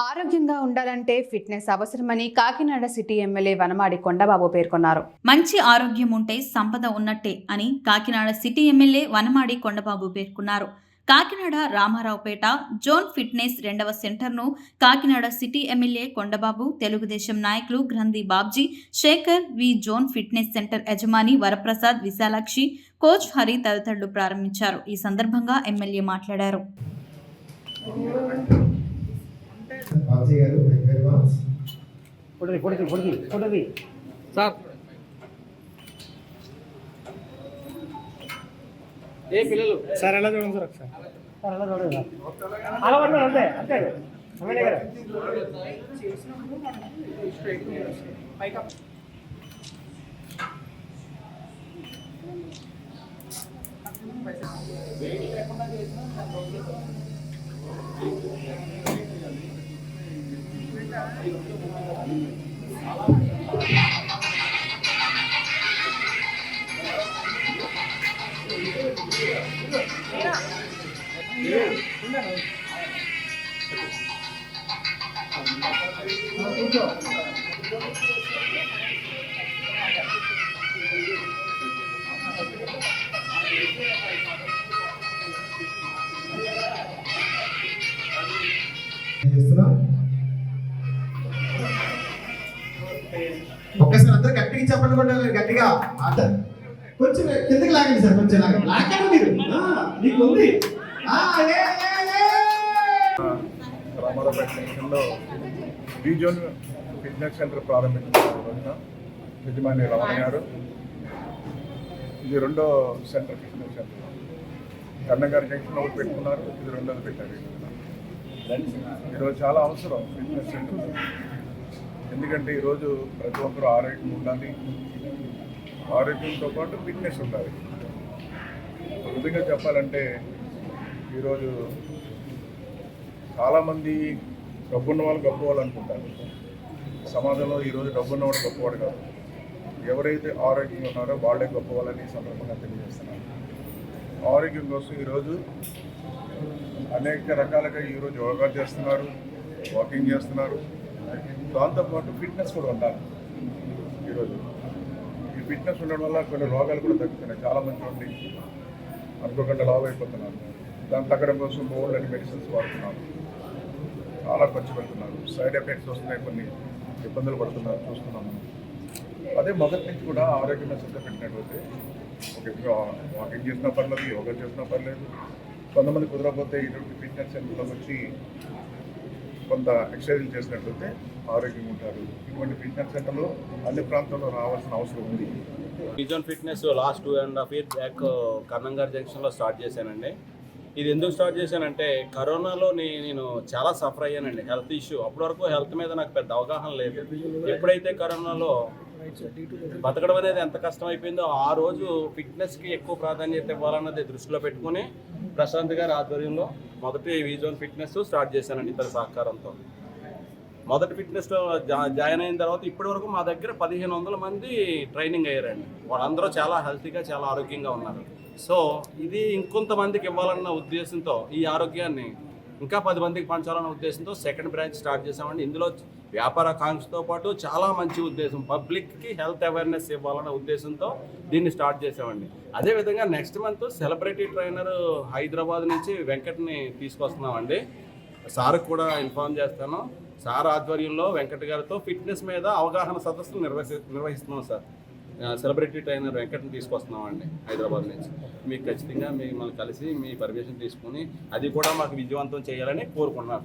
ఆరోగ్యంగా ఉండాలంటే ఫిట్నెస్ అవసరమని కాకినాడ సిటీ ఎమ్మెల్యే వనమాడి కొండబాబు పేర్కొన్నారు. మంచి ఆరోగ్యం ఉంటే సంపద ఉన్నట్టే అని కాకినాడ సిటీ ఎమ్మెల్యే వనమాడి కొండబాబు పేర్కొన్నారు. కాకినాడ రామారావుపేట జోన్ ఫిట్నెస్ రెండవ సెంటర్ను కాకినాడ సిటీ ఎమ్మెల్యే కొండబాబు తెలుగుదేశం నాయకులు Granthi Babji Sekhar V zone fitness centre యజమాని వరప్రసాద్ విశాలాక్షి కోచ్ హరి తదితరులు ప్రారంభించారు. ఈ సందర్భంగా ఎమ్మెల్యే మాట్లాడారు. Babji garu thank very much sir. ఏ పిల్లలు? సార్ ఎలా చూడండి సార్ ఒకసారి? సార్ అలా చూడండి సార్? అలా పడుతున్నారు అంతే అంతే. ఎమ్మెల్యే గారు 했으나? చెప్పండి కొట్టాలి గట్టిగా. ఆట కొంచెం కిందకి లాగండి సార్ కొంచెం లాగండి. లాగండి మీరు. మీకు ఉంది. ఆ, రామారావుపేట జంక్షన్లో రీజన్ ఫిట్నెస్ సెంటర్ ప్రారంభించిన యజమాని రమణ గారు. ఇది రెండో centre fitness centre Kannagari junction ఒకటి పెట్టుకున్నారు. ఇది రెండోది పెట్టారు. ఈరోజు చాలా అవసరం ఫిట్నెస్ సెంటర్ ఎందుకంటే ఈరోజు ప్రతి ఒక్కరు ఆరోగ్యం ఉండాలి. ఆరోగ్యంతో పాటు ఫిట్నెస్ ఉండాలి. ఒక విధంగా చెప్పాలంటే ఈరోజు చాలామంది డబ్బున్న వాళ్ళు గొప్పవాళ్ళు అనుకుంటారు. సమాజంలో ఈరోజు డబ్బున్నవాడు గొప్పవాడు కాదు. ఎవరైతే ఆరోగ్యంగా ఉన్నారో వాళ్ళే గొప్పవాళ్ళని ఈ సందర్భంగా తెలియజేస్తున్నారు ఆరోగ్యం కోసం ఈరోజు అనేక రకాలుగా ఈరోజు యోగా చేస్తున్నారు వాకింగ్ చేస్తున్నారు. దాంతోపాటు ఫిట్నెస్ కూడా ఉండాలి. ఈరోజు. ఈ ఫిట్నెస్ ఉండడం వల్ల కొన్ని రోగాలు కూడా తగ్గుతున్నాయి. చాలా మంది ఉండి అనుకోకుండా లావ్ అయిపోతున్నారు. దాన్ని తగ్గడం కోసం బోల్డ్ అని మెడిసిన్స్ వాడుతున్నారు. చాలా ఖర్చు పెడుతున్నారు. సైడ్ ఎఫెక్ట్స్ వస్తున్నాయి కొన్ని ఇబ్బందులు పడుతున్నారు చూస్తున్నాం అదే మొదటి నుంచి కూడా ఆరోగ్యమైన శ్రద్ధ పెట్టినట్లయితే ఒక వాకింగ్ చేసినా పర్లేదు యోగా చేసినా పర్లేదు. కొంతమంది కుదరకపోతే ఇటువంటి ఫిట్నెస్ సెంటర్లోకి వచ్చి కొంత ఎక్సర్సైజ్ చేసినట్లయితే ఆరోగ్యంగా ఉంటారు. ఇటువంటి ఫిట్నెస్ సెంటర్లు అన్ని ప్రాంతాల్లో రావాల్సిన అవసరం ఉంది. Vision fitness last two and half year back Karnamgari జంక్షన్లో స్టార్ట్ చేశానండి. ఇది ఎందుకు స్టార్ట్ చేశానంటే కరోనాలో నేను చాలా సఫర్ అయ్యానండి. హెల్త్ ఇష్యూ అప్పటి వరకు హెల్త్ మీద నాకు పెద్ద అవగాహన లేదు. ఎప్పుడైతే కరోనాలో బతకడం అనేది ఎంత కష్టం అయిపోయిందో ఆ రోజు ఫిట్నెస్కి ఎక్కువ ప్రాధాన్యత ఇవ్వాలన్నది దృష్టిలో పెట్టుకుని ప్రశాంత్ గారి ఆధ్వర్యంలో మొదటి విజన్ ఫిట్నెస్ స్టార్ట్ చేశానండి ఇతర సహకారంతో. మొదటి ఫిట్నెస్లో జా జాయిన్ అయిన తర్వాత ఇప్పటి వరకు మా దగ్గర పదిహేను వందల మంది ట్రైనింగ్ అయ్యారండి. వాళ్ళందరూ చాలా హెల్తీగా చాలా ఆరోగ్యంగా ఉన్నారు. సో ఇది ఇంకొంతమందికి ఇవ్వాలన్న ఉద్దేశంతో ఈ ఆరోగ్యాన్ని ఇంకా పది మందికి పంచాలన్న ఉద్దేశంతో సెకండ్ బ్రాంచ్ స్టార్ట్ చేసామండి ఇందులో వ్యాపార కాంక్షతో పాటు చాలా మంచి ఉద్దేశం. పబ్లిక్కి హెల్త్ అవేర్నెస్ ఇవ్వాలన్న ఉద్దేశంతో దీన్ని స్టార్ట్ చేసామండి అదేవిధంగా next month celebrity trainer Hyderabad నుంచి వెంకట్ని తీసుకొస్తున్నామండి. సార్ కూడా ఇన్ఫార్మ్ చేస్తాను. సార్ ఆధ్వర్యంలో వెంకట గారితో ఫిట్నెస్ మీద అవగాహన సదస్సులు నిర్వహి నిర్వహిస్తున్నాం సార్. సెలబ్రిటీ ట్రైనర్ వెంకట్ని తీసుకొస్తున్నామండి హైదరాబాద్ నుంచి. మీకు ఖచ్చితంగా మిమ్మల్ని కలిసి మీ పర్మిషన్ తీసుకుని అది కూడా మాకు విజయవంతం చేయాలని కోరుకుంటున్నాను